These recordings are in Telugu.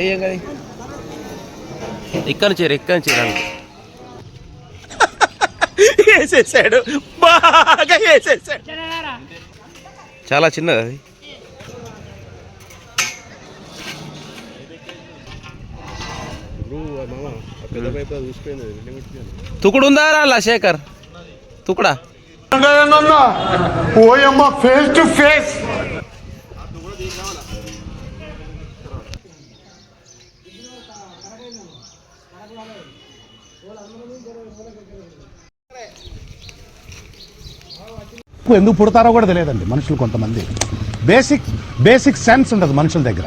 ఏం కదా ఇక్కడ చేరు ఇక్కడ చేరు వేసేసాడు. బాగా వేసేసాడు. చాలా చిన్నది అది. తుకుడు ఉందా రా శేఖర్? తుకుడా? ఓయమ్మ ఫేస్ టు ఫేస్ ఎందుకు పుడతారో కూడా తెలియదండి మనుషులు కొంతమంది. బేసిక్ బేసిక్ సెన్స్ ఉండదు మనుషుల దగ్గర.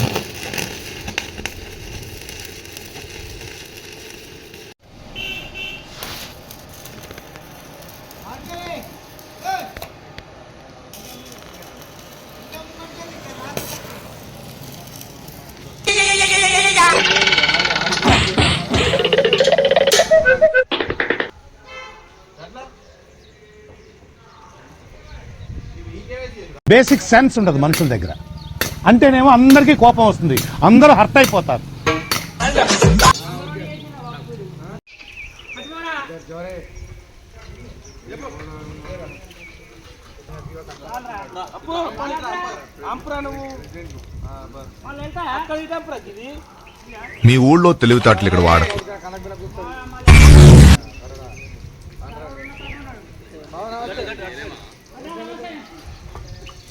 బేసిక్ సెన్స్ ఉండదు మనుషుల దగ్గర. అంటేనేమో అందరికీ కోపం వస్తుంది. అందరూ హర్ట్ అయిపోతారు. మీ ఊళ్ళో తెలివితేటలు ఇక్కడ వాడకు.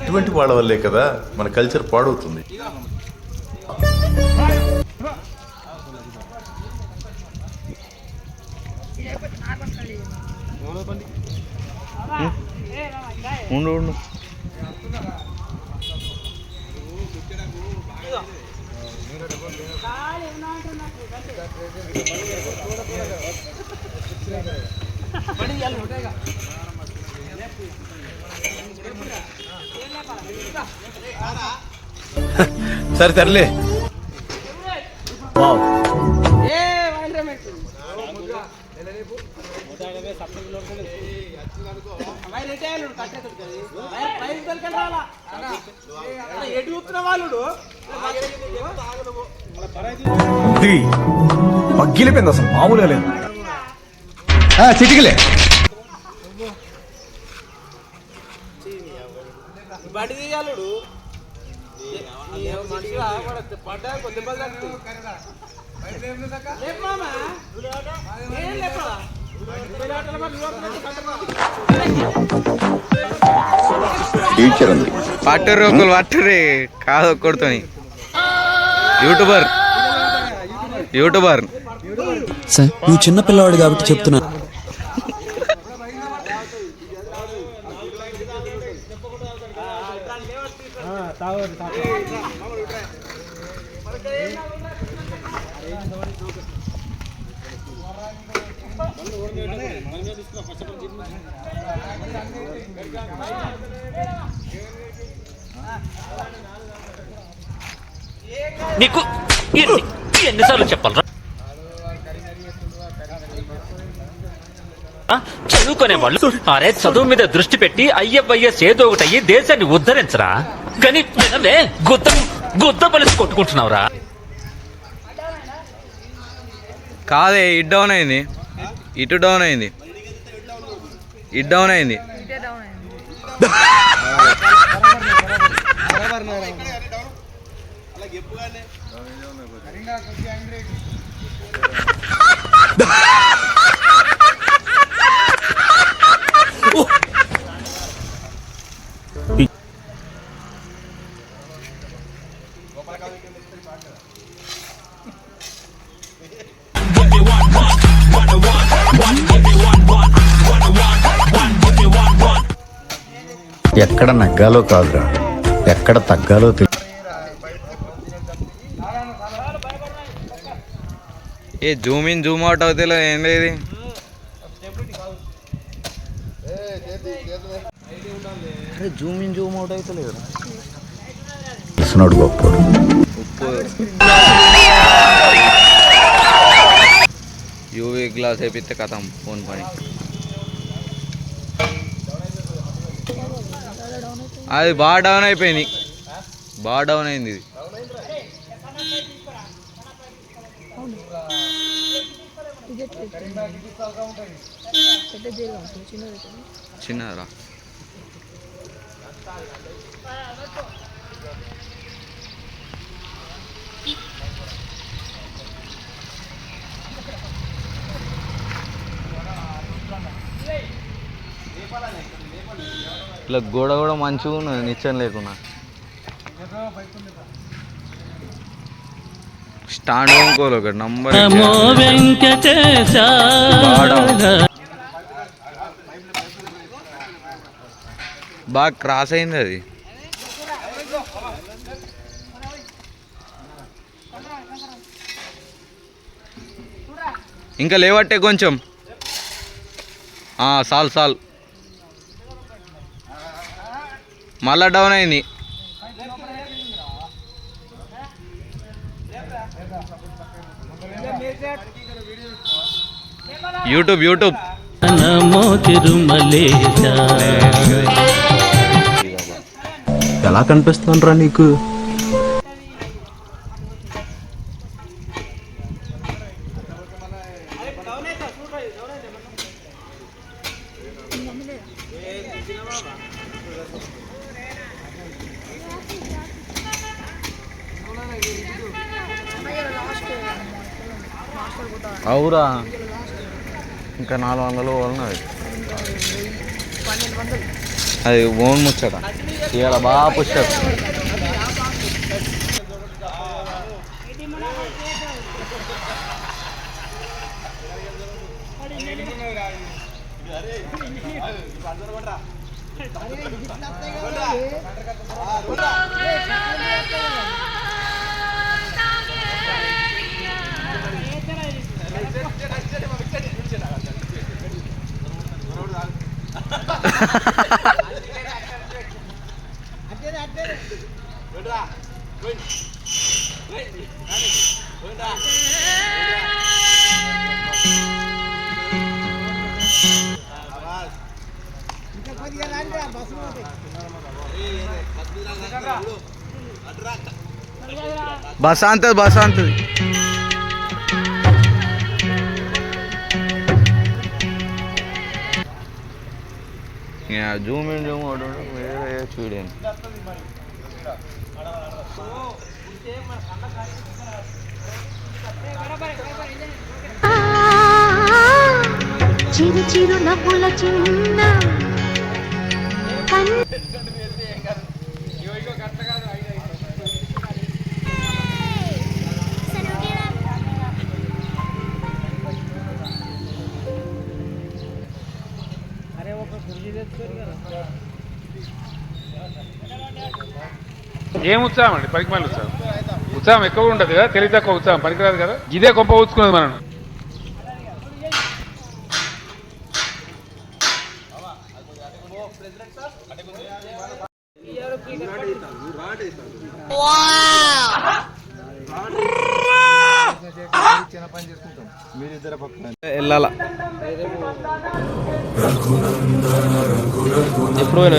ఇటువంటి వాళ్ళ వల్లే కదా మన కల్చర్ పాడవుతుంది. ఉండు ఉండు సరే తరలే పగ్గిలిపోయింది అసలు మామూలుగా లేదు. చిటికలే. బండి తీయాలుడు పడ్డా కొద్ది పట్టురు ఒకరు పట్టురే కాదు కొడుతుంది యూట్యూబర్. యూట్యూబర్. సార్ నువ్వు చిన్న పిల్లవాడు కాబట్టి చెప్తున్నా. నీకు ఎన్నిసార్లు చెప్పాలరా? చదువుకునే వాళ్ళు అరే చదువు మీద దృష్టి పెట్టి అయ్యవయ్యస్ ఏదో ఒకటి అయ్యి దేశాన్ని ఉద్ధరించరా? కానీ గుద్ద గుద్ద పలిసి కొట్టుకుంటున్నావురా? కాదే ఇటు డౌన్ అయింది. ఇటు డౌన్ అయింది. ఇటు ఎక్కడ నగ్గాలో కాదురా. ఎక్కడ తగ్గాలో తెలియదు ఏ జూమ్ ఇన్ జూమ్ అవుట్ అవుతే ఏం లేదు. అరే జూమ్ ఇన్ జూమ్ అవుట్ అయితే లేదు తెలిసినోడు గొప్పోడు యూవీ గ్లాస్ వేపిస్తే కథం ఫోన్ పని. అది బాగా డౌన్ అయిపోయింది. బాగా డౌన్ అయింది ఇది. చిన్నరా ఇట్లా గోడ కూడా మంచిగా ఉన్నది నిచ్చం లేకున్నా. స్టాండ్ ఇంకోలు ఒకటి నంబర్ బాగా క్రాస్ అయింది అది. ఇంకా లేవట్టే కొంచెం. సాల్ సాల్. మళ్ళా డౌన్ అయింది. యూట్యూబ్ యూట్యూబ్ ఎలా కనిపిస్తుందిరా నీకు? అవురా. ఇంకా నాలుగు వందలు ఉన్నది అది ఓన్ ముచ్చట. ఇవాళ బాగా పుస్తకం బస్ అంతది బస్ అంతది జూమ్ ఇన్ జూమ్ అవుట్ ఉంటే వేరే చూడండి చిరు చిరు నవ్వుల చిన్న కన్ను ఏం ఉత్సాహం అండి? పనికిమాల ఉత్సాహం. ఉత్సాహం ఎక్కువ ఉంటుంది కదా? తెలివి తక్కువ ఉత్సాహం. పనికిరాదు కదా? ఇదే గొప్ప ఊచుకున్నది మనం వెళ్ళాలా? ఎప్పుడు పోయినా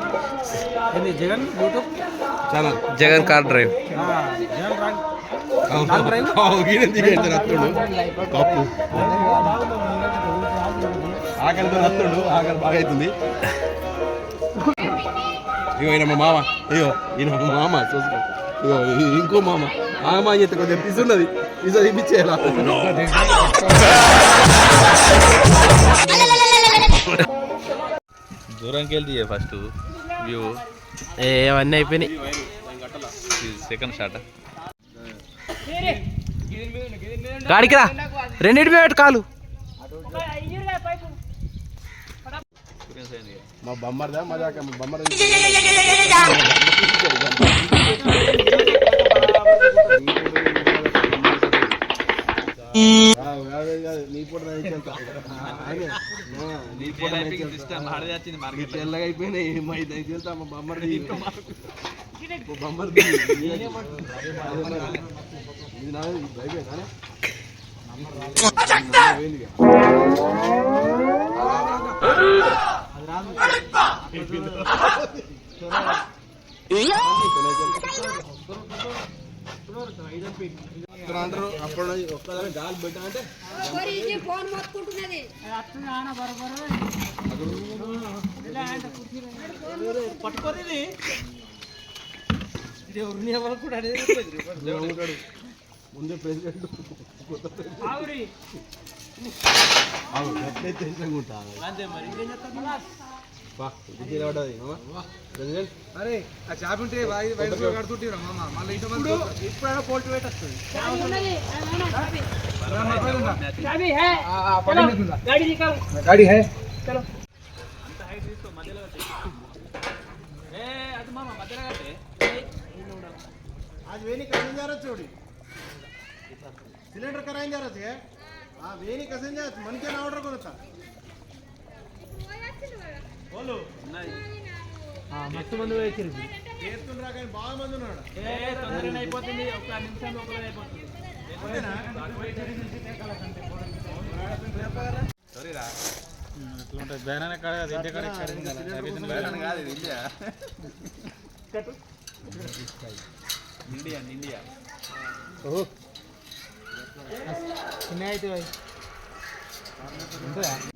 Jagan YouTube Jagan car drive. ఆకలితో వస్తుడు ఆకలి బాగా అవుతుంది. ఇగో ఈయన మా మామ. ఇగో ఈయన మా మామ. చూసుకో. ఇగో ఇంకో మామ. ఆ మామ కొంచెం పిసున్నది పిస ఇప్పించేయాల? దూరంకి వెళ్తే ఫస్ట్ వ్యూ ఏవన్నీ అయిపోయినాయి. సెకండ్ షాట్ గాడికి రా. రెండింటి మీద కాలు. మా బొమ్మర్దా? మజాక మా బొమ్మర్ తెల్లగా అయిపోయినాయి మా మా బొమ్మర్ బొమ్మర్ ఇది నా అయిపోయిందా అంటారు అప్పుడు ఒక్కదాని గాలి పెట్టా అంటే ఫోన్ మొత్తుకుంటున్నది ఉంటాడు. ముందే ప్రెసిడెంట్ టెన్షన్ ఉంటాను ప్రెసిడెంట్ అరే ఆ చేప ఉంటే బయట కడుతుంటే మామ మళ్ళీ ఇంట్లో మంది ఇప్పుడైనా పోల్ట్ వెయిట్ వస్తుంది गाड़ी है आज वेणी कसून जा रहा चोरी सिलेंडर करायला जा रहा हा वेणी कसून जा मन के ऑर्डर करत మస్తు మంది వేసిరు చేస్తుండ్రా కానీ బాగా మంది ఉన్నాడు. అయిపోతుంది. ఒక నిమిషం లోపల అయిపోతుంది.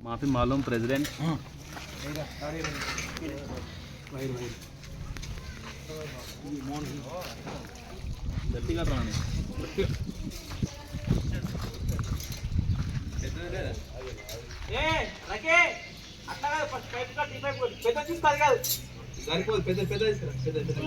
మాఫీ మాలూమ్ ప్రెసిడెంట్. గట్టిగా రాని సరిపోదు పెద్ద పెద్ద పెద్ద పెద్ద